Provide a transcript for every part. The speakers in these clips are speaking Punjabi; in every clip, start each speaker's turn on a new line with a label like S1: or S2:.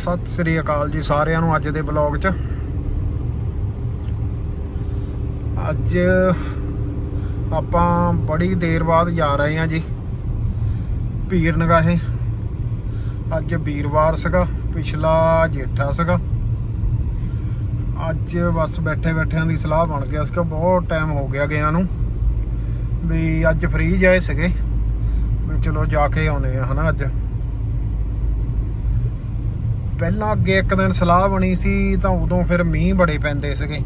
S1: ਸਤਿ ਸ੍ਰੀ ਅਕਾਲ ਜੀ ਸਾਰਿਆਂ ਨੂੰ ਅੱਜ ਦੇ ਬਲੌਗ 'ਚ। ਅੱਜ ਆਪਾਂ ਬੜੀ ਦੇਰ ਬਾਅਦ ਜਾ ਰਹੇ ਹਾਂ ਜੀ ਪੀਰ ਨਗਾਹੇ ਅੱਜ ਵੀਰਵਾਰ ਸੀਗਾ, ਪਿਛਲਾ ਜੇਠਾ ਸੀਗਾ। ਅੱਜ ਬਸ ਬੈਠੇ ਬੈਠਿਆਂ ਦੀ ਸਲਾਹ ਬਣ ਗਿਆ ਸੀਗਾ, ਬਹੁਤ ਟਾਈਮ ਹੋ ਗਿਆ ਗਿਆ ਨੂੰ। ਵੀ ਅੱਜ ਫ੍ਰੀ ਜਾਏ ਸੀਗੇ, ਵੀ ਚਲੋ ਜਾ ਕੇ ਆਉਨੇ ਆ ਹਨਾ ਅੱਜ। ਪਹਿਲਾਂ ਅੱਗੇ ਇੱਕ ਦਿਨ ਸਲਾਹ ਬਣੀ ਸੀ ਤਾਂ ਉਦੋਂ ਫਿਰ ਮੀਂਹ ਬੜੇ ਪੈਂਦੇ ਸੀਗੇ।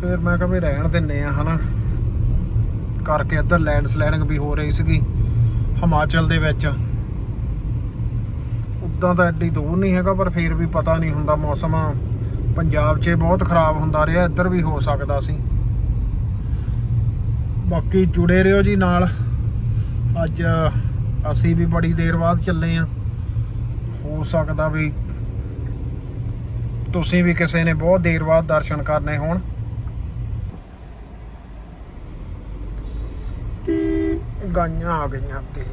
S1: ਫਿਰ ਮੈਂ ਕਿਹਾ ਵੀ ਰਹਿਣ ਦਿੰਨੇ ਆ, ਹਨਾ। ਕਰਕੇ ਇੱਧਰ ਲੈਂਡ ਸਲੈਡਿੰਗ ਵੀ ਹੋ ਰਹੀ ਸੀਗੀ, ਹਿਮਾਚਲ ਦੇ ਵਿੱਚ। ਉਦਾਂ ਤਾਂ ਐਡੀ ਦੂਰ ਨਹੀਂ ਹੈਗਾ, ਪਰ ਫਿਰ ਵੀ ਪਤਾ ਨਹੀਂ ਹੁੰਦਾ ਮੌਸਮ। ਪੰਜਾਬ 'ਚ ਬਹੁਤ ਖਰਾਬ ਹੁੰਦਾ ਰਿਹਾ, ਇੱਧਰ ਵੀ ਹੋ ਸਕਦਾ ਸੀ। ਬਾਕੀ ਜੁੜੇ ਰਹੋ ਜੀ ਨਾਲ। ਅੱਜ ਅਸੀਂ ਵੀ ਬੜੀ ਦੇਰ ਬਾਅਦ ਚੱਲੇ ਆ। ਹੋ ਸਕਦਾ ਵੀ ਤੁਸੀਂ ਵੀ ਕਿਸੇ ਨੇ ਬਹੁਤ ਦੇਰ ਬਾਅਦ ਦਰਸ਼ਨ ਕਰਨੇ ਹੋਣ। ਗਾਈਆਂ ਆ ਗਈਆਂ ਅੱਗੇ।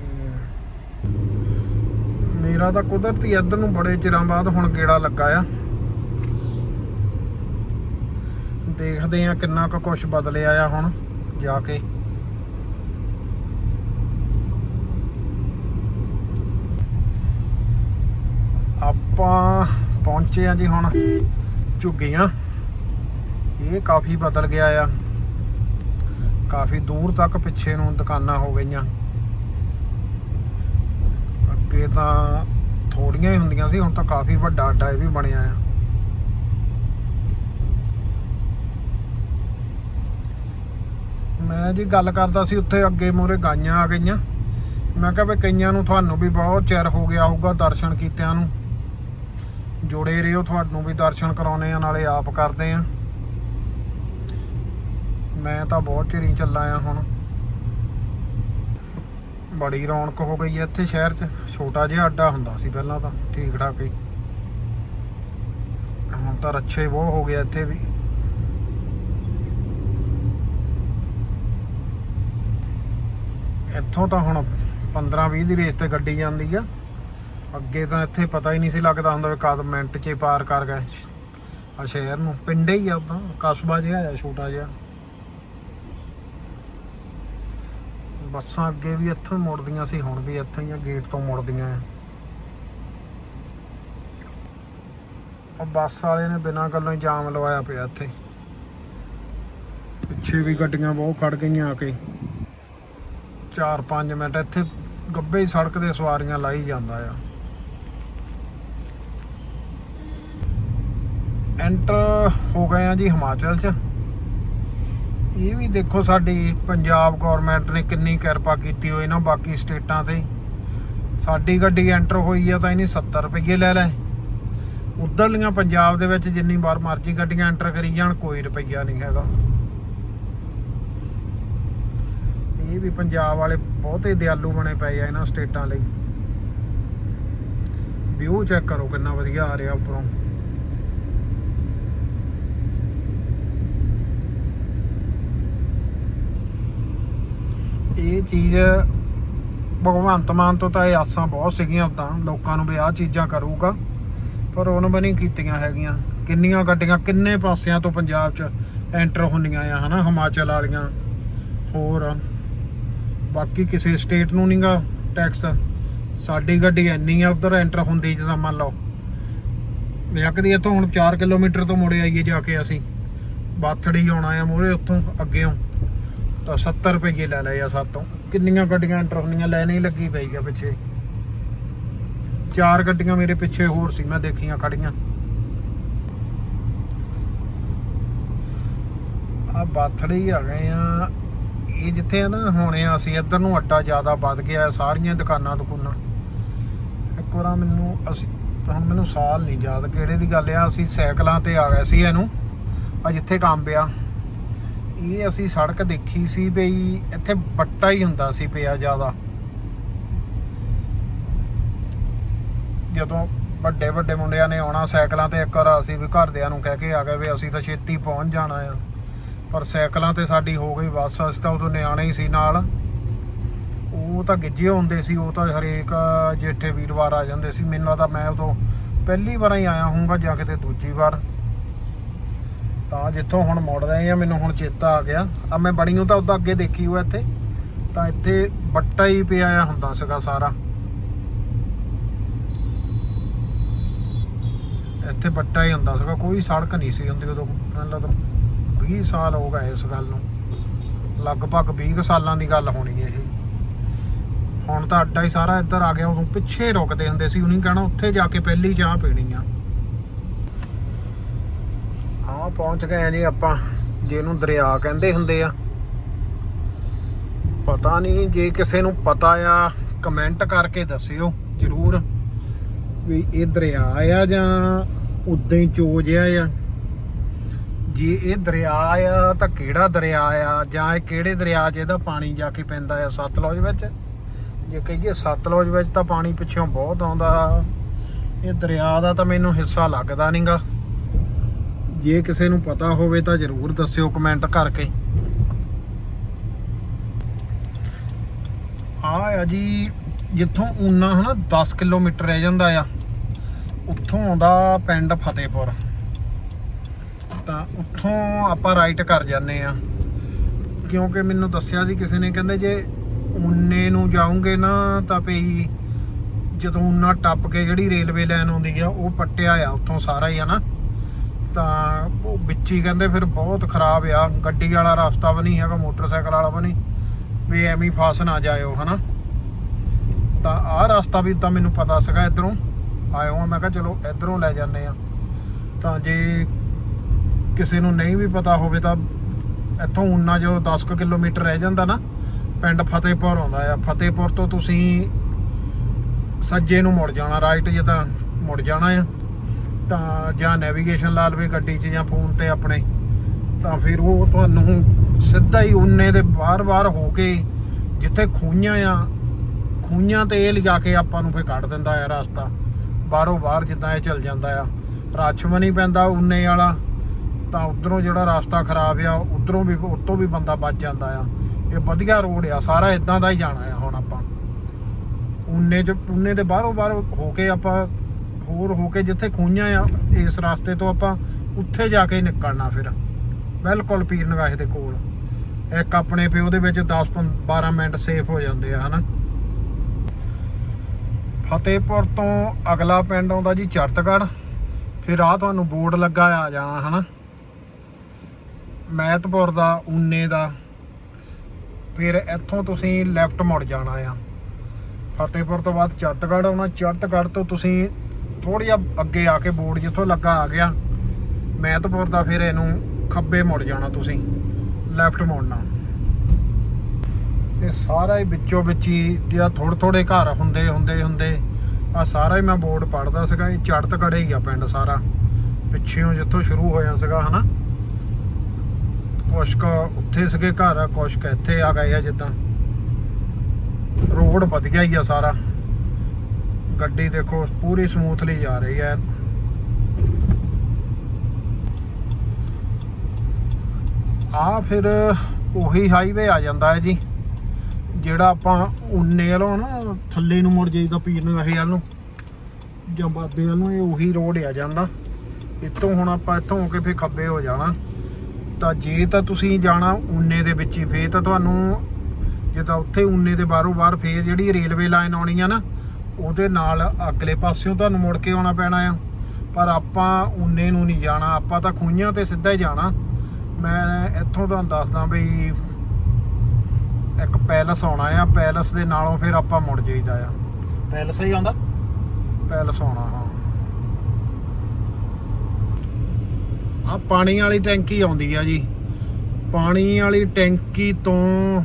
S1: ਮੇਰਾ ਤਾਂ ਕੁਦਰਤੀ ਇੱਧਰ ਨੂੰ ਬੜੇ ਚਿਰਾਂ ਬਾਅਦ ਹੁਣ ਗੇੜਾ ਲੱਗਾ ਆ। ਦੇਖਦੇ ਆ ਕਿੰਨਾ ਕੁ ਕੁਝ ਬਦਲਿਆ ਆ ਹੁਣ ਜਾ ਕੇ। ਆਪਾਂ ਪਹੁੰਚੇ ਆ ਜੀ ਹੁਣ ਝੁੱਗੀਆਂ ਇਹ ਕਾਫੀ ਬਦਲ ਗਿਆ ਆ। ਕਾਫੀ ਦੂਰ ਤੱਕ ਪਿੱਛੇ ਨੂੰ ਦੁਕਾਨਾਂ ਹੋ ਗਈਆਂ। ਅੱਗੇ ਤਾਂ ਥੋੜੀਆਂ ਹੀ ਹੁੰਦੀਆਂ ਸੀ, ਹੁਣ ਤਾਂ ਕਾਫੀ ਵੱਡਾ ਅੱਡਾ ਇਹ ਵੀ ਬਣਿਆ ਆ। ਮੈਂ ਜੀ ਗੱਲ ਕਰਦਾ ਸੀ ਉੱਥੇ ਅੱਗੇ ਮੂਰੇ ਗਾਈਆਂ ਆ ਗਈਆਂ। ਮੈਂ ਕਿਹਾ ਵੀ ਕਈਆਂ ਨੂੰ ਤੁਹਾਨੂੰ ਵੀ ਬਹੁਤ ਚਿਰ ਹੋ ਗਿਆ ਹੋਊਗਾ ਦਰਸ਼ਨ ਕੀਤਿਆਂ ਨੂੰ। ਜੁੜੇ ਰਹੋ, ਤੁਹਾਨੂੰ ਵੀ ਦਰਸ਼ਨ ਕਰਾਉਨੇ ਆ, ਨਾਲੇ ਆਪ ਕਰਦੇ ਆ। ਮੈਂ ਤਾਂ ਬਹੁਤ ਚਿਰੀ ਚੱਲਾ ਆ ਹੁਣ। ਬੜੀ ਰੌਣਕ ਹੋ ਗਈ ਹੈ ਇੱਥੇ ਸ਼ਹਿਰ 'ਚ। ਛੋਟਾ ਜਿਹਾ ਅੱਡਾ ਹੁੰਦਾ ਸੀ ਪਹਿਲਾਂ ਤਾਂ ਠੀਕ ਠਾਕ ਹੀ। ਹੁਣ ਤਾਂ ਰੱਛੇ ਬਹੁਤ ਹੋ ਗਿਆ ਇੱਥੇ ਵੀ। ਇੱਥੋਂ ਤਾਂ ਹੁਣ 15 20 ਦੀ ਰੇਸ ਤੇ ਗੱਡੀ ਜਾਂਦੀ ਆ। ਅੱਗੇ ਤਾਂ ਇੱਥੇ ਪਤਾ ਹੀ ਨਹੀਂ ਸੀ ਲੱਗਦਾ ਹੁੰਦਾ ਵੀ ਕਦ ਮਿੰਟ 'ਚ ਪਾਰ ਕਰ ਗਏ। ਆ ਸ਼ਹਿਰ ਨੂੰ, ਪਿੰਡ ਹੀ ਆ ਉਦਾਂ, ਕਸਬਾ ਜਿਹਾ ਆ, ਛੋਟਾ ਜਿਹਾ। ਬੱਸਾਂ ਅੱਗੇ ਵੀ ਇੱਥੋਂ ਮੁੜਦੀਆਂ ਸੀ, ਹੁਣ ਵੀ ਇੱਥੋਂ ਹੀ ਆ, ਗੇਟ ਤੋਂ ਮੁੜਦੀਆਂ ਆ। ਉਹ ਬੱਸ ਵਾਲੇ ਨੇ ਬਿਨਾਂ ਗੱਲੋਂ ਹੀ ਜਾਮ ਲਵਾਇਆ ਪਿਆ ਇੱਥੇ। ਪਿੱਛੇ ਵੀ ਗੱਡੀਆਂ ਬਹੁਤ ਖੜ ਗਈਆਂ ਆ ਕੇ। 4-5 ਮਿੰਟ ਇੱਥੇ ਗੱਬੇ ਹੀ ਸੜਕ ਦੇ ਸਵਾਰੀਆਂ ਲਾਈ ਜਾਂਦਾ ਆ। ਐਂਟਰ ਹੋ ਗਏ ਆ ਜੀ ਹਿਮਾਚਲ ਚ। ਇਹ ਵੀ ਦੇਖੋ ਸਾਡੀ ਪੰਜਾਬ ਗਵਰਨਮੈਂਟ ਨੇ ਕਿੰਨੀ ਕਿਰਪਾ ਕੀਤੀ ਹੋਈ ਨਾ ਬਾਕੀ ਸਟੇਟਾਂ ਤੇ। ਸਾਡੀ ਗੱਡੀ ਐਂਟਰ ਹੋਈ ਆ ਤਾਂ ਇਹਨੇ 70 ਰੁਪਏ ਲੈ ਲੈ ਉਧਰਲੀਆਂ ਪੰਜਾਬ ਦੇ ਵਿੱਚ ਜਿੰਨੀ ਵਾਰ ਮਰਜ਼ੀ ਗੱਡੀਆਂ ਐਂਟਰ ਕਰੀ ਜਾਣ, ਕੋਈ ਰੁਪਈਆ ਨਹੀਂ ਹੈਗਾ। ਇਹ ਵੀ ਪੰਜਾਬ ਵਾਲੇ ਬਹੁਤੇ ਦਿਆਲੂ ਬਣੇ ਪਏ ਆ ਇਹਨਾਂ ਸਟੇਟਾਂ ਲਈ। ਵਿਊ ਚੈੱਕ ਕਰੋ ਕਿੰਨਾ ਵਧੀਆ ਆ ਰਿਹਾ ਉੱਪਰੋਂ। ਇਹ ਚੀਜ਼ ਭਗਵੰਤ ਮਾਨ ਤੋਂ ਤਾਂ ਇਹ ਆਸਾਂ ਬਹੁਤ ਸੀਗੀਆਂ ਉਦਾਂ, ਲੋਕਾਂ ਨੂੰ ਵੀ ਆਹ ਚੀਜ਼ਾਂ ਕਰੂਗਾ, ਪਰ ਉਹਨ ਵੀ ਨਹੀਂ ਕੀਤੀਆਂ ਹੈਗੀਆਂ। ਕਿੰਨੀਆਂ ਗੱਡੀਆਂ, ਕਿੰਨੇ ਪਾਸਿਆਂ ਤੋਂ ਪੰਜਾਬ 'ਚ ਐਂਟਰ ਹੁੰਦੀਆਂ ਆ, ਹਨਾ, ਹਿਮਾਚਲ ਵਾਲੀਆਂ, ਹੋਰ। ਬਾਕੀ ਕਿਸੇ ਸਟੇਟ ਨੂੰ ਨਹੀਂਗਾ ਟੈਕਸ ਸਾਡੀ ਗੱਡੀ ਇੰਨੀ ਆ, ਉਧਰ ਐਂਟਰ ਹੁੰਦੀ ਜਦੋਂ ਮੰਨ ਲਓ। ਵਿਆਕਦੀ ਇੱਥੋਂ ਹੁਣ 4 ਕਿਲੋਮੀਟਰ ਤੋਂ ਮੁੜੇ ਆਈਏ ਜਾ ਕੇ ਅਸੀਂ। ਬਾਥੜੀ ਆਉਣਾ ਆ ਮੂਹਰੇ ਉੱਥੋਂ, ਅੱਗੇੋਂ ਤਾਂ 70 ਰੁਪਏ ਲੈ ਲਏ ਆ ਸਾਤੋਂ ਕਿੰਨੀਆਂ ਗੱਡੀਆਂ ਐਂਟਰ ਹੁੰਦੀਆਂ ਲੈਣ ਹੀ ਲੱਗੀ ਪਈ ਆ ਪਿੱਛੇ। ਚਾਰ ਗੱਡੀਆਂ ਮੇਰੇ ਪਿੱਛੇ ਹੋਰ ਸੀ, ਮੈਂ ਦੇਖੀਆਂ ਖੜੀਆਂ। ਆ ਬਾਥੜੀ ਆ ਗਏ ਆ। ਇਹ ਜਿੱਥੇ ਆ ਨਾ, ਹੁਣੇ ਆ ਅਸੀਂ ਇੱਧਰ ਨੂੰ ਅੱਡਾ ਜ਼ਿਆਦਾ ਵੱਧ ਗਿਆ ਸਾਰੀਆਂ ਦੁਕਾਨਾਂ ਦੁਕਾਨਾਂ। ਇੱਕ ਵਾਰ ਮੈਨੂੰ, ਅਸੀਂ ਹੁਣ ਮੈਨੂੰ ਸਾਲ ਨਹੀਂ ਯਾਦ ਕਿਹੜੇ ਦੀ ਗੱਲ ਆ, ਅਸੀਂ ਸਾਈਕਲਾਂ ਤੇ ਆ ਗਏ ਸੀ ਇਹਨੂੰ। ਆ ਜਿੱਥੇ ਕੰਮ ਪਿਆ। ਇਹ ਅਸੀਂ ਸੜਕ ਦੇਖੀ ਸੀ ਬਈ ਇੱਥੇ ਬੱਟਾ ਹੀ ਹੁੰਦਾ ਸੀ ਪਿਆ ਜ਼ਿਆਦਾ। ਜਦੋਂ ਵੱਡੇ ਵੱਡੇ ਮੁੰਡਿਆਂ ਨੇ ਆਉਣਾ ਸਾਈਕਲਾਂ ਤੇ ਇੱਕ ਵਾਰ ਅਸੀਂ ਵੀ ਘਰਦਿਆਂ ਨੂੰ ਕਹਿ ਕੇ ਆ ਗਏ ਵੀ ਅਸੀਂ ਤਾਂ ਛੇਤੀ ਪਹੁੰਚ ਜਾਣਾ ਆ। ਪਰ ਸਾਈਕਲਾਂ ਤੇ ਸਾਡੀ ਹੋ ਗਈ ਬੱਸ, ਅਸੀਂ ਤਾਂ ਉਦੋਂ ਨਿਆਣੇ ਹੀ ਸੀ ਨਾਲ। ਉਹ ਤਾਂ ਗਿੱਜੇ ਹੁੰਦੇ ਸੀ, ਉਹ ਤਾਂ ਹਰੇਕ ਜੇਠੇ ਵੀਰਵਾਰ ਆ ਜਾਂਦੇ ਸੀ। ਮੈਨੂੰ ਲੱਗਦਾ ਮੈਂ ਉਦੋਂ ਪਹਿਲੀ ਵਾਰ ਹੀ ਆਇਆ ਹੋਊਗਾ ਜਾਂ ਕਿਤੇ ਦੂਜੀ ਵਾਰ। ਤਾਂ ਜਿੱਥੋਂ ਹੁਣ ਮੁੜ ਰਹੇ ਆ, ਮੈਨੂੰ ਹੁਣ ਚੇਤਾ ਆ ਗਿਆ। ਆ ਮੈਂ ਬਣੀ ਨੂੰ ਤਾਂ ਉਦੋਂ ਅੱਗੇ ਦੇਖੀ ਹੋਇਆ ਇੱਥੇ। ਤਾਂ ਇੱਥੇ ਬੱਟਾ ਹੀ ਪਿਆ ਆ ਹੁੰਦਾ ਸੀਗਾ ਸਾਰਾ। ਇੱਥੇ ਬੱਟਾ ਹੀ ਹੁੰਦਾ ਸੀਗਾ। ਕੋਈ ਸੜਕ ਨਹੀਂ ਸੀ ਹੁੰਦੀ ਉਦੋਂ। ਮੈਨੂੰ ਲੱਗਦਾ 20 ਸਾਲ ਹੋ ਗਏ ਇਸ ਗੱਲ ਨੂੰ। ਲਗਭਗ 20 ਕੁ ਸਾਲਾਂ ਦੀ ਗੱਲ ਹੋਣੀ ਹੈ ਇਹ। ਹੁਣ ਤਾਂ ਅੱਡਾ ਹੀ ਸਾਰਾ ਇੱਧਰ ਆ ਗਿਆ। ਉਦੋਂ ਪਿੱਛੇ ਰੁਕਦੇ ਹੁੰਦੇ ਸੀ। ਉਹਨੀ ਕਹਿਣਾ ਉੱਥੇ ਜਾ ਕੇ ਪਹਿਲੀ ਚਾਹ ਪੀਣੀ ਆ। ਹਾਂ, ਪਹੁੰਚ ਗਏ ਆ ਜੀ ਆਪਾਂ, ਜਿਹਨੂੰ ਦਰਿਆ ਕਹਿੰਦੇ ਹੁੰਦੇ ਆ। ਪਤਾ ਨਹੀਂ ਜੇ ਕਿਸੇ ਨੂੰ ਪਤਾ ਆ ਕਮੈਂਟ ਕਰਕੇ ਦੱਸਿਓ ਜਰੂਰ ਵੀ ਇਹ ਦਰਿਆ ਆ ਜਾਂ ਉਦਾਂ ਹੀ ਚੋਜ ਆ ਆ। ਜੇ ਇਹ ਦਰਿਆ ਆ, ਤਾਂ ਕਿਹੜਾ ਦਰਿਆ ਆ? ਜਾਂ ਇਹ ਕਿਹੜੇ ਦਰਿਆ 'ਚ ਇਹਦਾ ਪਾਣੀ ਜਾ ਕੇ ਪੈਂਦਾ ਆ? ਸਤਲੁਜ ਵਿੱਚ? ਜੇ ਕਹੀਏ ਸਤਲੁਜ ਵਿੱਚ ਤਾਂ ਪਾਣੀ ਪਿੱਛੋਂ ਬਹੁਤ ਆਉਂਦਾ। ਇਹ ਦਰਿਆ ਦਾ ਤਾਂ ਮੈਨੂੰ ਹਿੱਸਾ ਲੱਗਦਾ ਨਹੀਂਗਾ ਜੇ ਕਿਸੇ ਨੂੰ ਪਤਾ ਹੋਵੇ ਤਾਂ ਜਰੂਰ ਦੱਸਿਓ ਕਮੈਂਟ ਕਰਕੇ। ਆ ਆ ਜੀ, ਜਿੱਥੋਂ ਉਨਾ ਹਨਾ 10 ਕਿਲੋਮੀਟਰ ਰਹਿ ਜਾਂਦਾ ਆ। ਉੱਥੋਂ ਆਉਂਦਾ ਪਿੰਡ ਫਤਿਹਪੁਰ। ਤਾਂ ਉੱਥੋਂ ਆਪਾਂ ਰਾਈਟ ਕਰ ਜਾਂਦੇ ਆ। ਕਿਉਂਕਿ ਮੈਨੂੰ ਦੱਸਿਆ ਸੀ ਕਿਸੇ ਨੇ, ਕਹਿੰਦੇ ਜੇ ਉਨੇ ਨੂੰ ਜਾਓਗੇ ਨਾ, ਤਾਂ ਭਈ ਜਦੋਂ ਉਨਾ ਟੱਪ ਕੇ ਜਿਹੜੀ ਰੇਲਵੇ ਲਾਈਨ ਆਉਂਦੀ ਆ, ਉਹ ਪੱਟਿਆ ਆ ਉੱਥੋਂ ਸਾਰਾ ਹੀ ਆ ਨਾ ਤਾਂ ਉਹ ਵਿੱਚ ਹੀ ਕਹਿੰਦੇ ਫਿਰ ਬਹੁਤ ਖਰਾਬ ਆ। ਗੱਡੀ ਵਾਲਾ ਰਸਤਾ ਵੀ ਨਹੀਂ ਹੈਗਾ, ਮੋਟਰਸਾਈਕਲ ਵਾਲਾ ਵੀ ਨਹੀਂ। ਵੀ ਐਵੇਂ ਹੀ ਫਸ ਨਾ ਜਾਇਓ, ਹਨਾ? ਤਾਂ ਆਹ ਰਸਤਾ ਵੀ ਤਾਂ ਮੈਨੂੰ ਪਤਾ ਸੀਗਾ ਇਧਰੋਂ। ਆਇਓ ਆ, ਮੈਂ ਕਿਹਾ ਚਲੋ ਇਧਰੋਂ ਲੈ ਜਾਂਦੇ ਆ। ਤਾਂ ਜੇ ਕਿਸੇ ਨੂੰ ਨਹੀਂ ਵੀ ਪਤਾ ਹੋਵੇ ਤਾਂ ਇੱਥੋਂ ਉਨਾ ਜੋ 10 ਕੁ ਕਿਲੋਮੀਟਰ ਰਹਿ ਜਾਂਦਾ ਨਾ, ਪਿੰਡ ਫਤਿਹਪੁਰ ਆਉਂਦਾ ਆ। ਫਤਿਹਪੁਰ ਤੋਂ ਤੁਸੀਂ ਸੱਜੇ ਨੂੰ ਮੁੜ ਜਾਣਾ, ਰਾਈਟ ਜੇ ਤਾਂ ਮੁੜ ਜਾਣਾ ਆ। ਤਾਂ ਜਾਂ ਨੈਵੀਗੇਸ਼ਨ ਲਾ ਲਵੇ ਗੱਡੀ 'ਚ ਜਾਂ ਫੋਨ ਤੇ ਆਪਣੇ, ਤਾਂ ਫਿਰ ਉਹ ਤੁਹਾਨੂੰ ਸਿੱਧਾ ਹੀ ਉਨੇ ਦੇ ਬਾਰ-ਬਾਰ ਹੋ ਕੇ ਜਿੱਥੇ ਖੂਈਆਂ ਆ ਖੂਈਆਂ ਤੇ ਇਹ ਲਿਜਾ ਕੇ ਆਪਾਂ ਨੂੰ ਫਿਰ ਕੱਢ ਦਿੰਦਾ ਆ ਰਸਤਾ। ਬਾਹਰੋਂ ਬਾਹਰ ਜਿੱਦਾਂ ਇਹ ਚੱਲ ਜਾਂਦਾ ਆ। ਰਛ ਵੀ ਪੈਂਦਾ ਉਨੇ ਵਾਲਾ, ਤਾਂ ਉਧਰੋਂ ਜਿਹੜਾ ਰਸਤਾ ਖਰਾਬ ਆ, ਉਧਰੋਂ ਵੀ, ਉਤੋਂ ਵੀ ਬੰਦਾ ਬਚ ਜਾਂਦਾ ਆ। ਇਹ ਵਧੀਆ ਰੋਡ ਆ, ਸਾਰਾ ਇਦਾਂ ਦਾ ਹੀ ਜਾਣਾ ਆ ਹੁਣ ਆਪਾਂ। ਉਨੇ ਚ, ਉਨੇ ਦੇ ਬਾਹਰੋਂ ਬਾਹਰ ਹੋ ਕੇ ਆਪਾਂ ਹੋਰ ਹੋ ਕੇ ਜਿੱਥੇ ਖੂਈਆਂ ਆ, ਇਸ ਰਸਤੇ ਤੋਂ ਆਪਾਂ ਉੱਥੇ ਜਾ ਕੇ ਨਿਕਲਣਾ ਫਿਰ। ਬਿਲਕੁਲ ਪੀਰ ਨਗਾਹੇ ਦੇ ਕੋਲ। ਇੱਕ ਆਪਣੇ ਪਿਓ ਦੇ ਵਿੱਚ 10 12 ਮਿੰਟ ਸੇਫ ਹੋ ਜਾਂਦੇ ਆ, ਹਨਾ? ਫਤਿਹਪੁਰ ਤੋਂ ਅਗਲਾ ਪਿੰਡ ਆਉਂਦਾ ਜੀ ਚਰਤਗੜ੍ਹ। ਫਿਰ ਆ ਤੁਹਾਨੂੰ ਬੋਰਡ ਲੱਗਾ ਆ ਜਾਣਾ, ਹਨਾ? ਮਹਿਤਪੁਰ ਦਾ, ਊਨੇ ਦਾ। ਫਿਰ ਇੱਥੋਂ ਤੁਸੀਂ ਲੈਫਟ ਮੁੜ ਜਾਣਾ ਆ। ਫਤਿਹਪੁਰ ਤੋਂ ਬਾਅਦ ਚਰਤਗੜ੍ਹ ਆਉਣਾ। ਚਰਤਗੜ੍ਹ ਤੋਂ ਤੁਸੀਂ ਥੋੜੀ ਜਿਹਾ ਅੱਗੇ ਆ ਕੇ ਬੋਰਡ ਜਿੱਥੋਂ ਲੱਗਾ ਆ ਗਿਆ। ਮਹਿਤਪੁਰ ਦਾ ਫਿਰ ਇਹਨੂੰ ਖੱਬੇ ਮੁੜ ਜਾਣਾ ਤੁਸੀਂ ਲੈਫਟ ਮੁੜਨਾ। ਇਹ ਸਾਰਾ ਹੀ ਵਿੱਚੋਂ ਵਿੱਚ ਹੀ ਜਿਹੜਾ ਥੋੜੇ ਥੋੜੇ ਘਰ ਹੁੰਦੇ ਹੁੰਦੇ ਹੁੰਦੇ ਆ ਸਾਰਾ ਹੀ ਮੈਂ ਬੋਰਡ ਪੜਦਾ ਸੀਗਾ, ਇਹ ਚੜਤ ਚੜਤਗੜ੍ਹ ਹੀ ਆ ਪਿੰਡ ਸਾਰਾ। ਪਿੱਛੇੋਂ ਜਿੱਥੋਂ ਸ਼ੁਰੂ ਹੋਇਆ ਸੀਗਾ, ਹਨਾ? ਕੁਛ ਕੁ ਉੱਥੇ ਸੀਗੇ ਘਰ, ਕੁਛ ਕੁ ਇੱਥੇ ਆ ਗਏ ਆ ਜਿੱਦਾਂ। ਰੋਡ ਵਧੀਆ ਹੀ ਆ ਸਾਰਾ। ਗੱਡੀ ਦੇਖੋ ਪੂਰੀ ਸਮੂਥਲੀ ਜਾ ਰਹੀ ਹੈ। ਆ ਫਿਰ ਉਹੀ ਹਾਈਵੇ ਆ ਜਾਂਦਾ ਹੈ ਜੀ, ਜਿਹੜਾ ਆਪਾਂ ਉਨੇ ਵਾਲੋਂ ਨਾ ਥੱਲੇ ਨੂੰ ਮੁੜ ਜਾਈਦਾ ਪੀਰ ਨਗਾਹੇ ਵੱਲ ਨੂੰ, ਜਾਂ ਬਾਬੇ ਵੱਲ ਨੂੰ, ਇਹ ਉਹੀ ਰੋਡ ਆ ਜਾਂਦਾ। ਇੱਥੋਂ ਹੁਣ ਆਪਾਂ ਇੱਥੋਂ ਹੋ ਕੇ ਫਿਰ ਖੱਬੇ ਹੋ ਜਾਣਾ। ਤਾਂ ਜੇ ਤਾਂ ਤੁਸੀਂ ਜਾਣਾ ਉਨੇ ਦੇ ਵਿੱਚ ਹੀ, ਫੇਰ ਤਾਂ ਤੁਹਾਨੂੰ ਜੇ ਤਾਂ ਉੱਥੇ ਉਨੇ ਦੇ ਬਾਹਰੋਂ ਬਾਹਰ ਫੇਰ ਜਿਹੜੀ ਰੇਲਵੇ ਲਾਈਨ ਆਉਣੀ ਆ ਨਾ ਉਹਦੇ ਨਾਲ ਅਗਲੇ ਪਾਸਿਓਂ ਤੁਹਾਨੂੰ ਮੁੜ ਕੇ ਆਉਣਾ ਪੈਣਾ ਆ। ਪਰ ਆਪਾਂ ਉਨੇ ਨੂੰ ਨਹੀਂ ਜਾਣਾ, ਆਪਾਂ ਤਾਂ ਖੂਈਆਂ ਤੇ ਸਿੱਧਾ ਹੀ ਜਾਣਾ। ਮੈਂ ਇੱਥੋਂ ਤੁਹਾਨੂੰ ਦੱਸਦਾ ਬਈ, ਇੱਕ ਪੈਲਸ ਆਉਣਾ ਆ, ਪੈਲਸ ਦੇ ਨਾਲੋਂ ਫਿਰ ਆਪਾਂ ਮੁੜ ਜਾਈਦਾ ਆ। ਪੈਲਸ ਹੀ ਆਉਂਦਾ? ਪੈਲਸ ਆਉਣਾ, ਹਾਂ। ਆ ਪਾਣੀ ਵਾਲੀ ਟੈਂਕੀ ਆਉਂਦੀ ਆ ਜੀ। ਪਾਣੀ ਵਾਲੀ ਟੈਂਕੀ ਤੋਂ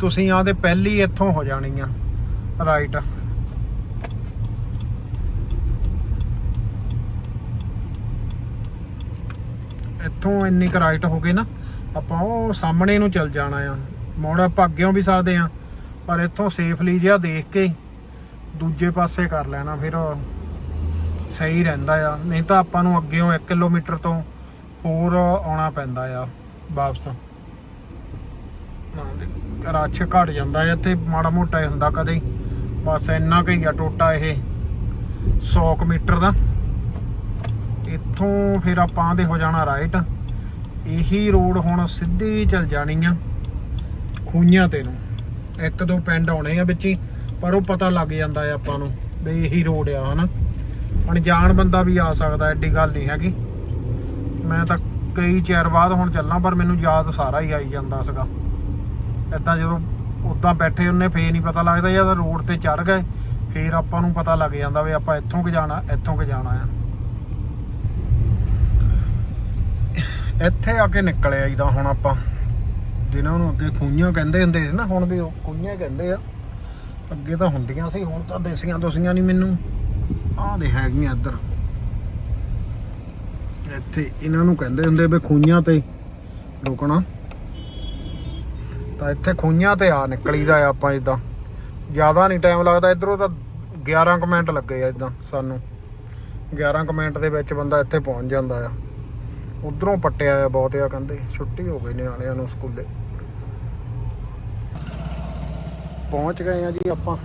S1: ਤੁਸੀਂ ਆਦੇ ਪਹਿਲੀ ਇੱਥੋਂ ਹੋ ਜਾਣੀ ਆ। ਰਾਈਟ। ਇੱਥੋਂ ਇੰਨੀ ਕੁ ਰਾਈਟ ਹੋ ਕੇ ਨਾ, ਆਪਾਂ ਉਹ ਸਾਹਮਣੇ ਨੂੰ ਚੱਲ ਜਾਣਾ ਆ। ਮੋੜ ਆਪਾਂ ਅੱਗੇੋਂ ਵੀ ਸਕਦੇ ਆ, ਪਰ ਇੱਥੋਂ ਸੇਫਲੀ ਜਿਹਾ ਦੇਖ ਕੇ ਦੂਜੇ ਪਾਸੇ ਕਰ ਲੈਣਾ, ਫਿਰ ਸਹੀ ਰਹਿੰਦਾ ਆ। ਨਹੀਂ ਤਾਂ ਆਪਾਂ ਨੂੰ ਅੱਗੇੋਂ 1 ਕਿਲੋਮੀਟਰ ਤੋਂ ਹੋਰ ਆਉਣਾ ਪੈਂਦਾ ਆ, ਵਾਪਸ ਰਸ਼ ਘਟ ਜਾਂਦਾ ਹੈ ਤੇ ਮਾੜਾ ਮੋਟਾ ਹੀ ਹੁੰਦਾ ਕਦੇ ਬਸ ਇੰਨਾ ਕੁ ਹੀ ਆ ਟੋਟਾ ਇਹ। 100 ਕੁ ਮੀਟਰ ਦਾ। ਇੱਥੋਂ ਫਿਰ ਆਪਾਂ ਦੇ ਹੋ ਜਾਣਾ ਰਾਈਟ ਇਹੀ ਰੋਡ ਹੁਣ ਸਿੱਧੀ ਚੱਲ ਜਾਣੀ ਆ ਖੂਈਆਂ ਤੇ ਨੂੰ। ਇੱਕ ਦੋ ਪਿੰਡ ਆਉਣੇ ਆ ਵਿੱਚ ਹੀ, ਪਰ ਉਹ ਪਤਾ ਲੱਗ ਜਾਂਦਾ ਹੈ ਆਪਾਂ ਨੂੰ ਵੀ ਇਹੀ ਰੋਡ ਆ, ਹਨਾ। ਅਣਜਾਣ ਬੰਦਾ ਵੀ ਆ ਸਕਦਾ, ਐਡੀ ਗੱਲ ਨਹੀਂ ਹੈਗੀ। ਮੈਂ ਤਾਂ ਕਈ ਚਿਰ ਬਾਅਦ ਹੁਣ ਚੱਲਾਂ, ਪਰ ਮੈਨੂੰ ਯਾਦ ਸਾਰਾ ਹੀ ਆਈ ਜਾਂਦਾ ਸੀਗਾ। ਇਦਾਂ ਜਦੋਂ ਉਦਾਂ ਬੈਠੇ ਉਹਨੇ ਫੇਰ ਨਹੀਂ ਪਤਾ ਲੱਗਦਾ ਜਦ ਰੋਡ ਤੇ ਚੜ ਗਏ, ਫੇਰ ਆਪਾਂ ਨੂੰ ਪਤਾ ਲੱਗ ਜਾਂਦਾ ਵੀ ਆਪਾਂ ਇੱਥੋਂ ਕਿ ਜਾਣਾ, ਇੱਥੋਂ ਕਿ ਜਾਣਾ ਆ। ਇੱਥੇ ਆ ਕੇ ਨਿਕਲਿਆ ਇਹਦਾ ਹੁਣ ਆਪਾਂ। ਜਿਨ੍ਹਾਂ ਨੂੰ ਅੱਗੇ ਖੂਈਆਂ ਕਹਿੰਦੇ ਹੁੰਦੇ ਸੀ ਨਾ, ਹੁਣ ਵੀ ਉਹ ਖੂਈਆਂ ਕਹਿੰਦੇ ਆ। ਅੱਗੇ ਤਾਂ ਹੁੰਦੀਆਂ ਸੀ, ਹੁਣ ਤਾਂ ਦੇਸੀਆਂ ਦੋਸੀਆਂ ਨਹੀਂ ਮੈਨੂੰ। ਆਹ ਦੇ ਹੈਗੀਆਂ ਇੱਧਰ। ਇੱਥੇ ਇਹਨਾਂ ਨੂੰ ਕਹਿੰਦੇ ਹੁੰਦੇ ਵੀ ਖੂਈਆਂ ਤੇ ਰੁਕਣਾ। ਤਾਂ ਇੱਥੇ ਖੂਈਆਂ ਤੇ ਆ ਨਿਕਲੀਦਾ ਆ ਆਪਾਂ ਇਦਾਂ ਜ਼ਿਆਦਾ ਨਹੀਂ ਟਾਈਮ ਲੱਗਦਾ, ਇਧਰੋਂ ਤਾਂ 11 ਕੁ ਮਿੰਟ ਲੱਗੇ ਆ ਇਦਾਂ ਸਾਨੂੰ। 11 ਕੁ ਮਿੰਟ ਦੇ ਵਿੱਚ ਬੰਦਾ ਇੱਥੇ ਪਹੁੰਚ ਜਾਂਦਾ ਆ। ਉਧਰੋਂ ਪੱਟਿਆ ਆ ਬਹੁਤ ਆ ਕਹਿੰਦੇ, ਛੁੱਟੀ ਹੋ ਗਈ ਨਿਆਣਿਆਂ ਨੂੰ ਸਕੂਲੇ। ਪਹੁੰਚ ਗਏ ਆ ਜੀ ਆਪਾਂ।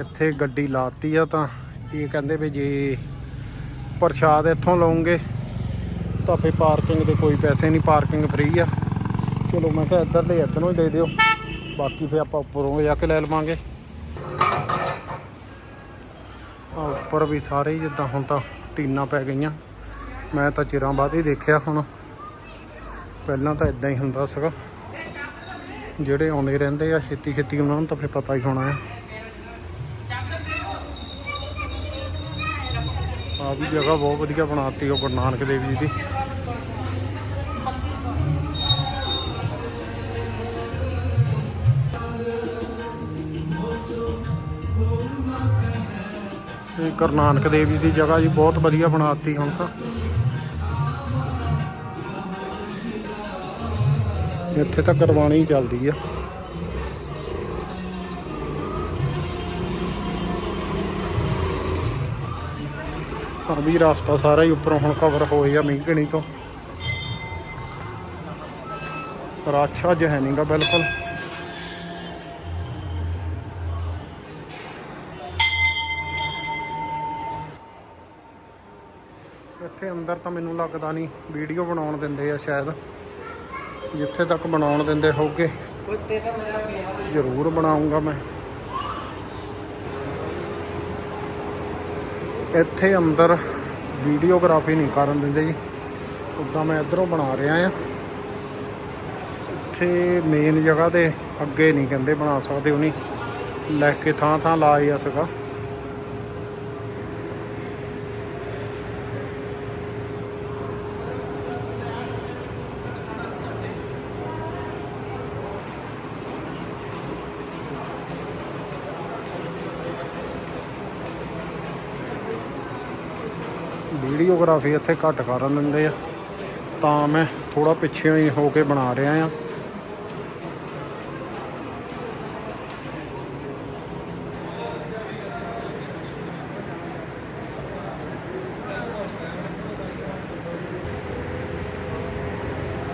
S1: ਇੱਥੇ ਗੱਡੀ ਲਾਤੀ ਆ ਤਾਂ ਇਹ ਕਹਿੰਦੇ ਵੀ ਜੇ ਪ੍ਰਸ਼ਾਦ ਇੱਥੋਂ ਲਓਗੇ ਤਾਂ ਫੇ ਪਾਰਕਿੰਗ ਦੇ ਕੋਈ ਪੈਸੇ ਨਹੀਂ, ਪਾਰਕਿੰਗ ਫ੍ਰੀ ਆ। ਚਲੋ ਮੈਂ ਕਿਹਾ ਇੱਧਰ ਦੇ ਇੱਧਰੋਂ ਹੀ ਦੇ ਦਿਓ। ਬਾਕੀ ਫੇ ਆਪਾਂ ਉੱਪਰੋਂ ਜਾ ਕੇ ਲੈ ਲਵਾਂਗੇ। ਆ ਉੱਪਰ ਵੀ ਸਾਰੇ ਹੀ ਜਿੱਦਾਂ ਹੁਣ ਤਾਂ ਟੀਨਾਂ ਪੈ ਗਈਆਂ। ਮੈਂ ਤਾਂ ਚਿਰਾਂ ਬਾਅਦ ਹੀ ਦੇਖਿਆ ਹੁਣ। ਪਹਿਲਾਂ ਤਾਂ ਇਦਾਂ ਹੀ ਹੁੰਦਾ ਸੀਗਾ। ਜਿਹੜੇ ਆਉਂਦੇ ਰਹਿੰਦੇ ਆ ਛੇਤੀ ਛੇਤੀ ਉਹਨਾਂ ਨੂੰ ਤਾਂ ਫੇ ਪਤਾ ਹੀ ਹੋਣਾ ਆ। ਆ ਵੀ ਜਗ੍ਹਾ ਬਹੁਤ ਵਧੀਆ ਬਣਾਤੀ ਉਹ ਗੁਰੂ ਨਾਨਕ ਦੇਵ ਜੀ ਦੀ। ਇਹ ਗੁਰੂ ਨਾਨਕ ਦੇਵ ਜੀ ਦੀ ਜਗ੍ਹਾ ਜੀ, ਬਹੁਤ ਵਧੀਆ ਬਣਾਤੀ ਹੁਣ ਤਾਂ। ਇੱਥੇ ਤਾਂ ਗੁਰਬਾਣੀ ਚੱਲਦੀ ਆ। ਪਰ ਵੀ ਰਸਤਾ ਸਾਰਾ ਹੀ ਉੱਪਰੋਂ ਹੁਣ ਕਵਰ ਹੋਇਆ ਮੀਂਹ ਕਣੀ ਤੋਂ। ਰਾਛਾ ਅੱਜ ਹੈ ਨਹੀਂਗਾ ਬਿਲਕੁਲ। ਅੰਦਰ ਤਾਂ ਮੈਨੂੰ ਲੱਗਦਾ ਨਹੀਂ ਵੀਡੀਓ ਬਣਾਉਣ ਦਿੰਦੇ ਆ ਸ਼ਾਇਦ। ਜਿੱਥੇ ਤੱਕ ਬਣਾਉਣ ਦਿੰਦੇ ਹੋਗੇ ਜ਼ਰੂਰ ਬਣਾਉਂਗਾ ਮੈਂ। ਇੱਥੇ ਅੰਦਰ ਵੀਡੀਓਗ੍ਰਾਫੀ ਨਹੀਂ ਕਰਨ ਦਿੰਦੇ ਜੀ। ਉਦਾਂ ਮੈਂ ਇਧਰੋਂ ਬਣਾ ਰਿਹਾ ਆ। ਇੱਥੇ ਮੇਨ ਜਗ੍ਹਾ ਤੇ ਅੱਗੇ ਨਹੀਂ ਕਹਿੰਦੇ ਬਣਾ ਸਕਦੇ ਉਹਨੀ। ਲੈ ਕੇ ਥਾਂ ਥਾਂ ਲਾਇਆ ਸੀਗਾ। ਵੀਡੀਓਗ੍ਰਾਫੀ ਇੱਥੇ ਘੱਟ ਕਰਨ ਦਿੰਦੇ ਆ। ਤਾਂ ਮੈਂ ਥੋੜਾ ਪਿੱਛੇ ਹੀ ਹੋ ਕੇ ਬਣਾ ਰਿਹਾ ਆ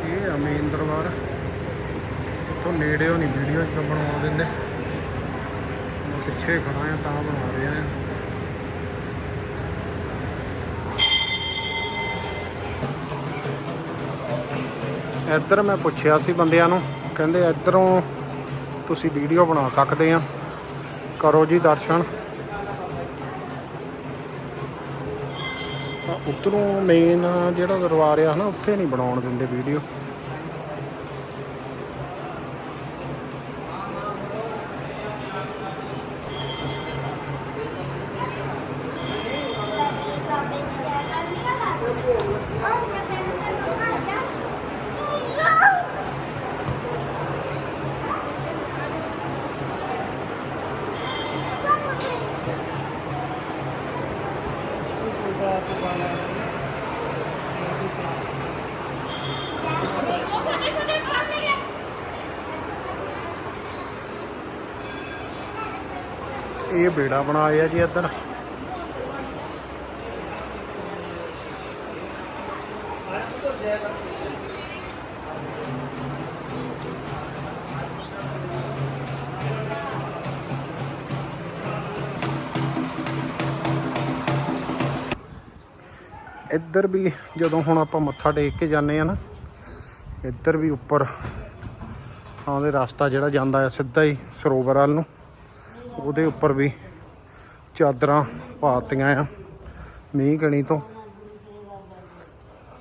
S1: ਇਹ ਆ ਮੇਨ ਦਰਬਾਰ ਤੋਂ ਨੇੜਿਓ ਨਹੀਂ ਵੀਡੀਓ ਚ ਬਣਾਉਣ ਦਿੰਦੇ ਮੈਂ ਪਿੱਛੇ ਖੜਾ ਆ ਤਾਂ ਬਣਾ ਰਿਹਾ ਆ ਇੱਧਰ ਮੈਂ ਪੁੱਛਿਆ ਸੀ ਬੰਦਿਆਂ ਨੂੰ, ਕਹਿੰਦੇ ਇੱਧਰੋਂ ਤੁਸੀਂ ਵੀਡੀਓ ਬਣਾ ਸਕਦੇ ਆ। ਕਰੋ ਜੀ ਦਰਸ਼ਨ। ਤਾਂ ਉੱਧਰੋਂ ਮੇਨ ਜਿਹੜਾ ਦਰਬਾਰ ਆ ਨਾ, ਉੱਥੇ ਨਹੀਂ ਬਣਾਉਣ ਦਿੰਦੇ ਵੀਡੀਓ। ਇਹ ਬੇੜਾ ਬਣਾਇਆ ਜੀ ਇੱਧਰ। ਇੱਧਰ ਵੀ ਜਦੋਂ ਹੁਣ ਆਪਾਂ ਮੱਥਾ ਟੇਕ ਕੇ ਜਾਂਦੇ ਆ ਨਾ, ਇੱਧਰ ਵੀ ਉੱਪਰ ਆਉਂਦੇ ਰਸਤਾ ਜਿਹੜਾ ਜਾਂਦਾ ਹੈ ਸਿੱਧਾ ਹੀ ਸਰੋਵਰ ਵੱਲ ਨੂੰ। ਉਹਦੇ ਉੱਪਰ ਵੀ ਚਾਦਰਾਂ ਪਾਤੀਆਂ ਆ, ਮੀਂਹ ਕਣੀ ਤੋਂ।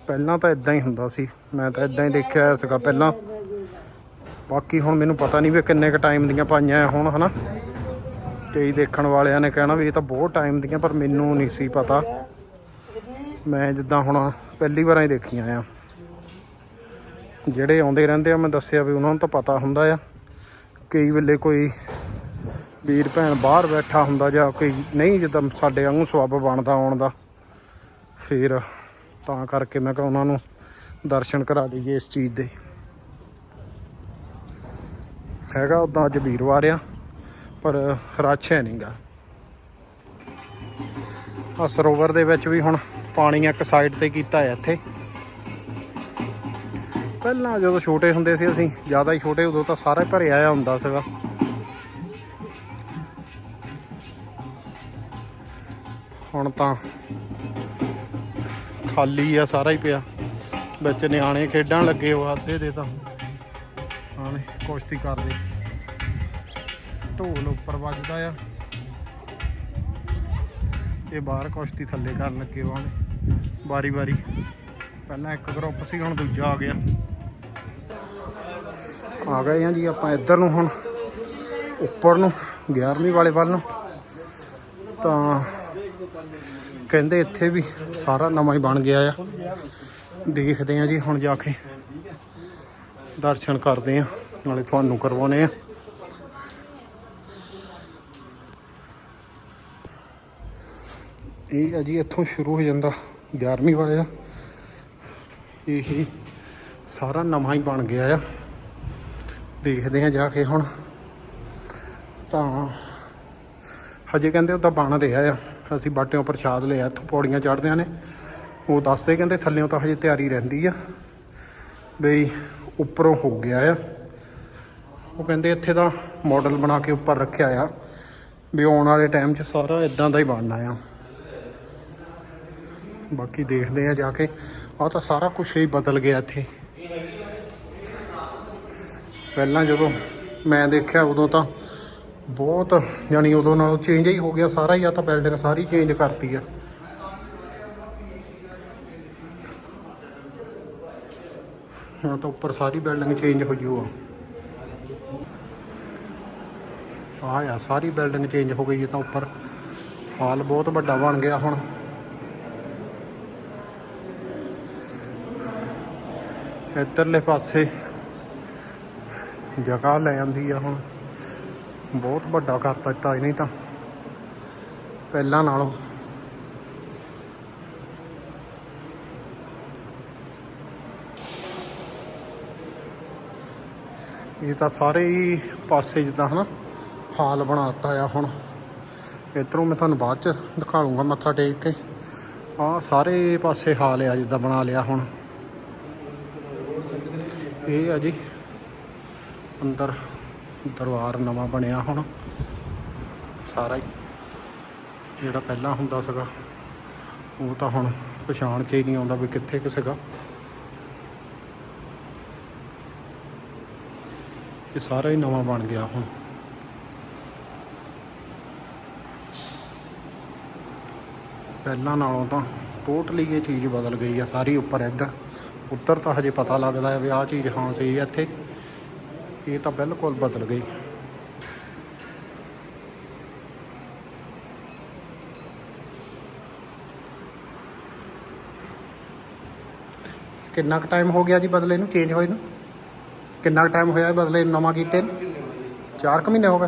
S1: ਪਹਿਲਾਂ ਤਾਂ ਇਦਾਂ ਹੀ ਹੁੰਦਾ ਸੀ, ਮੈਂ ਤਾਂ ਇਦਾਂ ਹੀ ਦੇਖਿਆ ਹੋਇਆ ਸੀਗਾ ਪਹਿਲਾਂ। ਬਾਕੀ ਹੁਣ ਮੈਨੂੰ ਪਤਾ ਨਹੀਂ ਵੀ ਕਿੰਨੇ ਕ ਟਾਈਮ ਦੀਆਂ ਪਾਈਆਂ ਆ ਹੁਣ, ਹਨਾ। ਕਈ ਦੇਖਣ ਵਾਲਿਆਂ ਨੇ ਕਹਿਣਾ ਵੀ ਇਹ ਤਾਂ ਬਹੁਤ ਟਾਈਮ ਦੀਆਂ, ਪਰ ਮੈਨੂੰ ਨਹੀਂ ਸੀ ਪਤਾ। ਮੈਂ ਜਿੱਦਾਂ ਹੁਣ ਪਹਿਲੀ ਵਾਰਾਂ ਹੀ ਦੇਖੀਆਂ ਆ। ਜਿਹੜੇ ਆਉਂਦੇ ਰਹਿੰਦੇ ਆ, ਮੈਂ ਦੱਸਿਆ ਵੀ ਉਹਨਾਂ ਨੂੰ ਤਾਂ ਪਤਾ ਹੁੰਦਾ ਆ। ਕਈ ਵੇਲੇ ਕੋਈ ਵੀਰ ਭੈਣ ਬਾਹਰ ਬੈਠਾ ਹੁੰਦਾ ਜਾਂ ਕੋਈ ਨਹੀਂ, ਜਿੱਦਾਂ ਸਾਡੇ ਵਾਂਗੂ ਸਵੱਬ ਬਣਦਾ ਆਉਣ ਦਾ। ਫਿਰ ਤਾਂ ਕਰਕੇ ਮੈਂ ਕਿਹਾ ਉਹਨਾਂ ਨੂੰ ਦਰਸ਼ਨ ਕਰਾ ਦਈਏ ਇਸ ਚੀਜ਼ ਦੇ। ਹੈਗਾ ਉਦਾਂ ਅੱਜ ਵੀਰਵਾਰ ਆ ਪਰ ਰਸ਼ ਹੈ ਨਹੀਂਗਾ ਆ ਸਰੋਵਰ ਦੇ ਵਿੱਚ ਵੀ ਹੁਣ ਪਾਣੀ ਇੱਕ ਸਾਈਡ ਤੇ ਕੀਤਾ ਹੈ ਇੱਥੇ। ਪਹਿਲਾਂ ਜਦੋਂ ਛੋਟੇ ਹੁੰਦੇ ਸੀ ਅਸੀਂ, ਜ਼ਿਆਦਾ ਹੀ ਛੋਟੇ, ਉਦੋਂ ਤਾਂ ਸਾਰਾ ਭਰਿਆ ਆਇਆ ਹੁੰਦਾ ਸੀਗਾ। ਹੁਣ ਤਾਂ ਖਾਲੀ ਆ, ਸਾਰਾ ਹੀ ਪਿਆ। ਵਿੱਚ ਨਿਆਣੇ ਖੇਡਣ ਲੱਗੇ ਉਹ ਅੱਧੇ ਦੇ ਤਾਂ। ਆਣੇ ਕੁਸ਼ਤੀ ਕਰਦੇ। ਢੋਲ ਉੱਪਰ ਵੱਜਦਾ ਆ। ਇਹ ਬਾਹਰ ਕੁਸ਼ਤੀ ਥੱਲੇ ਕਰਨ ਲੱਗੇ ਉਹ ਆਣੇ ਵਾਰੀ ਵਾਰੀ। ਪਹਿਲਾਂ ਇੱਕ ਗਰੁੱਪ ਸੀ, ਹੁਣ ਦੂਜਾ ਆ ਗਿਆ। ਆ ਗਏ ਆ ਜੀ ਆਪਾਂ ਇੱਧਰ ਨੂੰ ਹੁਣ। ਉੱਪਰ ਨੂੰ 11ਵੀਂ ਵਾਲੇ ਵੱਲ ਨੂੰ। ਤਾਂ ਕਹਿੰਦੇ ਇੱਥੇ ਵੀ ਸਾਰਾ ਨਵਾਂ ਹੀ ਬਣ ਗਿਆ ਆ। ਦੇਖਦੇ ਆ ਜੀ, ਹੁਣ ਜਾ ਕੇ ਦਰਸ਼ਨ ਕਰਦੇ ਆ, ਨਾਲੇ ਤੁਹਾਨੂੰ ਕਰਵਾਉਨੇ ਆ। ਇਹ ਆ ਜੀ, ਇੱਥੋਂ ਸ਼ੁਰੂ ਹੋ ਜਾਂਦਾ 11ਵੀਂ ਵਾਲੇ ਦਾ ਇਹ ਸਾਰਾ ਨਵਾਂ ਹੀ ਬਣ ਗਿਆ ਆ। ਦੇਖਦੇ ਆ ਜਾ ਕੇ ਹੁਣ। ਤਾਂ ਹਜੇ ਕਹਿੰਦੇ ਉਹਦਾ ਬਣ ਰਿਹਾ ਆ। ਅਸੀਂ ਬਾਟਿਆਂ ਪ੍ਰਸ਼ਾਦ ਲਿਆ, ਇੱਥੋਂ ਪੌੜੀਆਂ ਚੜ੍ਹਦਿਆਂ ਨੇ। ਉਹ ਦੱਸਦੇ ਕਹਿੰਦੇ ਥੱਲਿਓਂ ਤਾਂ ਹਜੇ ਤਿਆਰੀ ਰਹਿੰਦੀ ਆ। ਬਈ ਉੱਪਰੋਂ ਹੋ ਗਿਆ ਆ। ਉਹ ਕਹਿੰਦੇ ਇੱਥੇ ਦਾ ਮਾਡਲ ਬਣਾ ਕੇ ਉੱਪਰ ਰੱਖਿਆ ਆ। ਵੀ ਆਉਣ ਵਾਲੇ ਟਾਈਮ 'ਚ ਸਾਰਾ ਇਦਾਂ ਦਾ ਹੀ ਬਣਨਾ ਆ। ਬਾਕੀ ਦੇਖਦੇ ਆ ਜਾ ਕੇ। ਆ ਤਾਂ ਸਾਰਾ ਕੁਝ ਹੀ ਬਦਲ ਗਿਆ ਇੱਥੇ। ਪਹਿਲਾਂ ਜਦੋਂ ਮੈਂ ਦੇਖਿਆ ਉਦੋਂ ਤਾਂ ਬਹੁਤ, ਯਾਨੀ ਉਦੋਂ ਨਾਲੋਂ ਚੇਂਜ ਹੀ ਹੋ ਗਿਆ ਸਾਰਾ ਹੀ, ਆ ਤਾਂ ਬਿਲਡਿੰਗ ਸਾਰੀ ਚੇਂਜ ਕਰਤੀ ਆ। ਹੁਣ ਤਾਂ ਉੱਪਰ ਸਾਰੀ ਬਿਲਡਿੰਗ ਚੇਂਜ ਹੋ ਜੂ ਆ। ਆ, ਸਾਰੀ ਬਿਲਡਿੰਗ ਚੇਂਜ ਹੋ ਗਈ ਹੈ ਤਾਂ ਉੱਪਰ। ਹਾਲ ਬਹੁਤ ਵੱਡਾ ਬਣ ਗਿਆ ਹੁਣ। ਇੱਧਰਲੇ ਪਾਸੇ ਜਗ੍ਹਾ ਲੈ ਜਾਂਦੀ ਆ ਹੁਣ। ਬਹੁਤ ਵੱਡਾ ਕਰਤਾ ਦਿੱਤਾ ਇਹਨੇ ਤਾਂ। ਪਹਿਲਾਂ ਨਾਲੋਂ। ਇਹ ਤਾਂ ਸਾਰੇ ਹੀ ਪਾਸੇ ਜਿੱਦਾਂ ਹਨਾ, ਹਾਲ ਬਣਾਤਾ ਆ ਹੁਣ। ਇੱਧਰੋਂ ਮੈਂ ਤੁਹਾਨੂੰ ਬਾਅਦ ਚ ਦਿਖਾ ਲੂੰਗਾ ਮੱਥਾ ਟੇਕ ਕੇ। ਆ ਸਾਰੇ ਪਾਸੇ ਹਾਲ ਆ ਜਿੱਦਾਂ ਬਣਾ ਲਿਆ ਹੁਣ। ਇਹ ਆ ਜੀ, ਅੰਦਰ ਦਰਬਾਰ ਨਵਾਂ ਬਣਿਆ ਹੁਣ। ਸਾਰਾ ਹੀ ਜਿਹੜਾ ਪਹਿਲਾਂ ਹੁੰਦਾ ਸੀਗਾ, ਉਹ ਤਾਂ ਹੁਣ ਪਛਾਣ ਕੇ ਹੀ ਨਹੀਂ ਆਉਂਦਾ ਵੀ ਕਿੱਥੇ ਕਿ ਸੀਗਾ। ਇਹ ਸਾਰਾ ਹੀ ਨਵਾਂ ਬਣ ਗਿਆ ਹੁਣ। ਪਹਿਲਾਂ ਨਾਲੋਂ ਤਾਂ ਟੋਟਲੀ ਇਹ ਚੀਜ਼ ਬਦਲ ਗਈ ਆ, ਸਾਰੀ ਉੱਪਰ ਇੱਧਰ। ਉੱਤਰ ਤਾਂ ਹਜੇ ਪਤਾ ਲੱਗਦਾ ਹੈ ਵੀ ਆਹ ਚੀਜ਼ ਹਾਂ ਸਹੀ ਹੈ ਇੱਥੇ। ਇਹ ਤਾਂ ਬਿਲਕੁਲ ਬਦਲ ਗਈ। ਕਿੰਨਾ ਕੁ ਟਾਈਮ ਹੋ ਗਿਆ ਜੀ ਬਦਲੇ ਨੂੰ? ਚੇਂਜ ਹੋਏ ਨੂੰ? ਕਿੰਨਾ ਕੁ ਟਾਈਮ ਹੋਇਆ ਬਦਲੇ ਨੂੰ ਨਵਾਂ ਕੀਤੇ ਨੂੰ? 4 ਕੁ ਮਹੀਨੇ ਹੋ ਗਏ।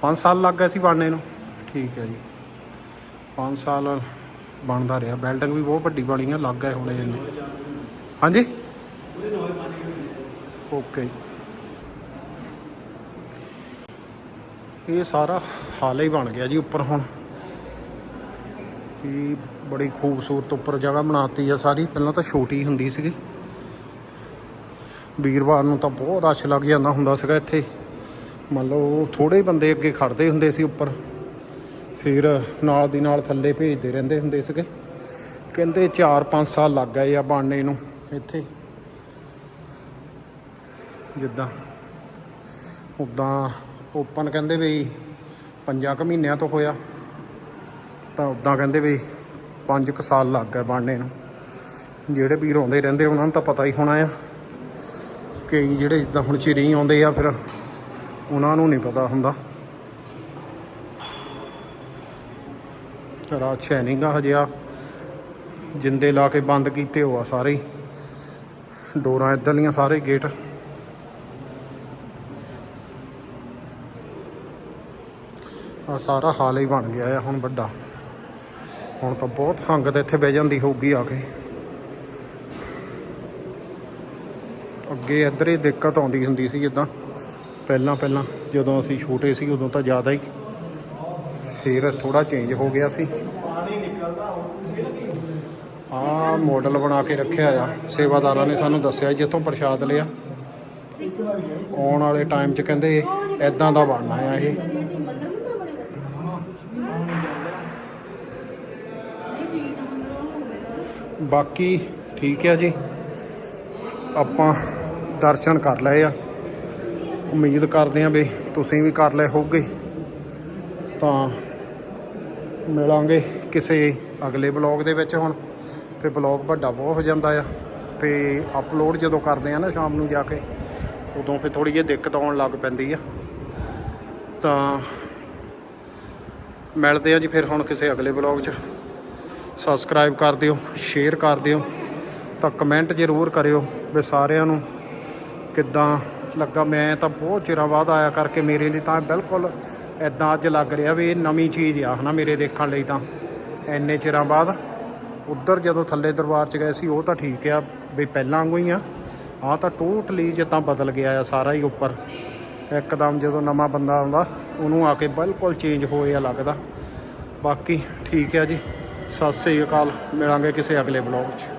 S1: 5 ਸਾਲ ਲੱਗ ਗਏ ਸੀ ਬਣਨੇ ਨੂੰ। ਠੀਕ ਹੈ ਜੀ। 5 ਸਾਲ ਬਣਦਾ ਰਿਹਾ। ਬਿਲਡਿੰਗ ਵੀ ਬਹੁਤ ਵੱਡੀ ਬਣੀ ਆ, ਲੱਗ ਗਏ ਹੁਣੇ ਇਹਨੇ ਹਾਂਜੀ? ਓਕੇ ਇਹ ਸਾਰਾ ਹਾਲ ਹੀ ਬਣ ਗਿਆ ਜੀ ਉੱਪਰ ਹੁਣ। ਇਹ ਬੜੀ ਖੂਬਸੂਰਤ ਉੱਪਰ ਜਗ੍ਹਾ ਬਣਾਤੀ ਆ ਸਾਰੀ। ਪਹਿਲਾਂ ਤਾਂ ਛੋਟੀ ਹੁੰਦੀ ਸੀਗੀ। ਵੀਰਵਾਰ ਨੂੰ ਤਾਂ ਬਹੁਤ ਰਸ਼ ਲੱਗ ਜਾਂਦਾ ਹੁੰਦਾ ਸੀਗਾ ਇੱਥੇ। ਮੰਨ ਲਓ ਥੋੜੇ ਬੰਦੇ ਅੱਗੇ ਖੜਦੇ ਹੁੰਦੇ ਸੀ ਉੱਪਰ। ਫਿਰ ਨਾਲ ਦੀ ਨਾਲ ਥੱਲੇ ਭੇਜਦੇ ਰਹਿੰਦੇ ਹੁੰਦੇ ਸੀਗੇ। ਕਹਿੰਦੇ 4-5 ਸਾਲ ਲੱਗ ਗਏ ਆ ਬਣਨੇ ਨੂੰ ਇੱਥੇ। ਜਿੱਦਾਂ ਉਦਾਂ ਓਪਨ ਕਹਿੰਦੇ ਵੀ ਪੰਜਾਂ ਕੁ ਮਹੀਨਿਆਂ ਤੋਂ ਹੋਇਆ। ਤਾਂ ਉਦਾਂ ਕਹਿੰਦੇ ਵੀ 5 ਕੁ ਸਾਲ ਲੱਗ ਗਏ ਬਣਨੇ ਨੂੰ। ਜਿਹੜੇ ਵੀਰ ਆਉਂਦੇ ਰਹਿੰਦੇ ਉਹਨਾਂ ਨੂੰ ਤਾਂ ਪਤਾ ਹੀ ਹੋਣਾ ਆ ਕਈ ਜਿਹੜੇ ਜਿੱਦਾਂ ਹੁਣ ਚਿਰੀ ਆਉਂਦੇ ਆ ਫਿਰ ਉਹਨਾਂ ਨੂੰ ਨਹੀਂ ਪਤਾ ਹੁੰਦਾ। ਰਾਤ ਸ਼ੈਨਿੰਗ ਆ ਹਜੇ ਆ, ਜਿੰਦੇ ਲਾ ਕੇ ਬੰਦ ਕੀਤੇ ਹੋ ਆ ਸਾਰੇ ਡੋਰਾਂ ਡੋਰਾਂ ਇੱਧਰਲੀਆਂ ਸਾਰੇ ਗੇਟ। ਆ ਸਾਰਾ ਹਾਲ ਹੀ ਬਣ ਗਿਆ ਆ, ਹੁਣ ਵੱਡਾ। ਹੁਣ ਤਾਂ ਬਹੁਤ ਸੰਗਤ ਇੱਥੇ ਬਹਿ ਜਾਂਦੀ ਹੋਊਗੀ ਆ ਕੇ। ਅੱਗੇ ਇੱਧਰ ਹੀ ਦਿੱਕਤ ਆਉਂਦੀ ਹੁੰਦੀ ਸੀ ਜਿੱਦਾਂ। ਪਹਿਲਾਂ ਪਹਿਲਾਂ ਜਦੋਂ ਅਸੀਂ ਛੋਟੇ ਸੀ, ਉਦੋਂ ਤਾਂ ਜ਼ਿਆਦਾ ਹੀ। ਫਿਰ ਥੋੜਾ ਚੇਂਜ ਹੋ ਗਿਆ ਸੀ। ਆ ਮਾਡਲ ਬਣਾ ਕੇ ਰੱਖਿਆ ਆ। ਸੇਵਾਦਾਰਾਂ ਨੇ ਸਾਨੂੰ ਦੱਸਿਆ, ਜਿੱਥੋਂ ਪ੍ਰਸ਼ਾਦ ਲਿਆ। ਆਉਣ ਵਾਲੇ ਟਾਈਮ 'ਚ ਕਹਿੰਦੇ ਐਦਾਂ ਦਾ ਬਣਨਾ ਆ ਇਹ। ਬਾਕੀ ਠੀਕ ਹੈ ਜੀ। ਆਪਾਂ ਦਰਸ਼ਨ ਕਰ ਲਏ ਆ। ਉਮੀਦ ਕਰਦੇ ਆ ਵੀ ਤੁਸੀਂ ਵੀ ਕਰ ਲਏ ਹੋਗੇ ਤਾਂ ਮਿਲਾਂਗੇ ਕਿਸੇ ਅਗਲੇ ਬਲੌਗ ਦੇ ਵਿੱਚ ਹੁਣ। ਤੇ ਬਲੌਗ ਵੱਡਾ ਬਹੁਤ ਹੋ ਜਾਂਦਾ ਆ। ਤੇ ਅਪਲੋਡ ਜਦੋਂ ਕਰਦੇ ਆ ਨਾ ਸ਼ਾਮ ਨੂੰ ਜਾ ਕੇ, ਉਦੋਂ ਫਿਰ ਥੋੜੀ ਜਿਹੀ ਦਿੱਕਤ ਆਉਣ ਲੱਗ ਪੈਂਦੀ ਆ। ਤਾਂ ਮਿਲਦੇ ਆ ਜੀ ਫਿਰ ਹੁਣ ਕਿਸੇ ਅਗਲੇ ਬਲੌਗ 'ਚ। ਸਬਸਕ੍ਰਾਈਬ ਕਰ ਦਿਓ ਸ਼ੇਅਰ ਕਰ ਦਿਓ, ਤਾਂ ਕਮੈਂਟ ਜ਼ਰੂਰ ਕਰਿਓ ਵੀ ਸਾਰਿਆਂ ਨੂੰ ਕਿੱਦਾਂ ਲੱਗਾ। ਮੈਂ ਤਾਂ ਬਹੁਤ ਚਿਰਾਂ ਬਾਅਦ ਆਇਆ ਕਰਕੇ ਮੇਰੇ ਲਈ ਤਾਂ ਬਿਲਕੁਲ ਐਦਾਂ ਅੱਜ ਲੱਗ ਰਿਹਾ ਵੀ ਇਹ ਨਵੀਂ ਚੀਜ਼ ਆ ਹਨਾ ਮੇਰੇ ਦੇਖਣ ਲਈ ਤਾਂ। ਐਨੇ ਚਿਰਾਂ ਬਾਅਦ ਉੱਧਰ ਜਦੋਂ ਥੱਲੇ ਦਰਬਾਰ 'ਚ ਗਏ ਸੀ, ਉਹ ਤਾਂ ਠੀਕ ਆ ਵੀ ਪਹਿਲਾਂ ਵਾਂਗੂ ਹੀ ਆ। ਆ ਤਾਂ ਟੋਟਲੀ ਜਿੱਦਾਂ ਬਦਲ ਗਿਆ ਆ ਸਾਰਾ ਹੀ ਉੱਪਰ। ਇੱਕਦਮ ਜਦੋਂ ਨਵਾਂ ਬੰਦਾ ਆਉਂਦਾ, ਉਹਨੂੰ ਆ ਕੇ ਬਿਲਕੁਲ ਚੇਂਜ ਹੋਇਆ ਲੱਗਦਾ। ਬਾਕੀ ਠੀਕ ਆ ਜੀ। ਸਤਿ ਸ੍ਰੀ ਅਕਾਲ। ਮਿਲਾਂਗੇ ਕਿਸੇ ਅਗਲੇ ਬਲੌਗ 'ਚ।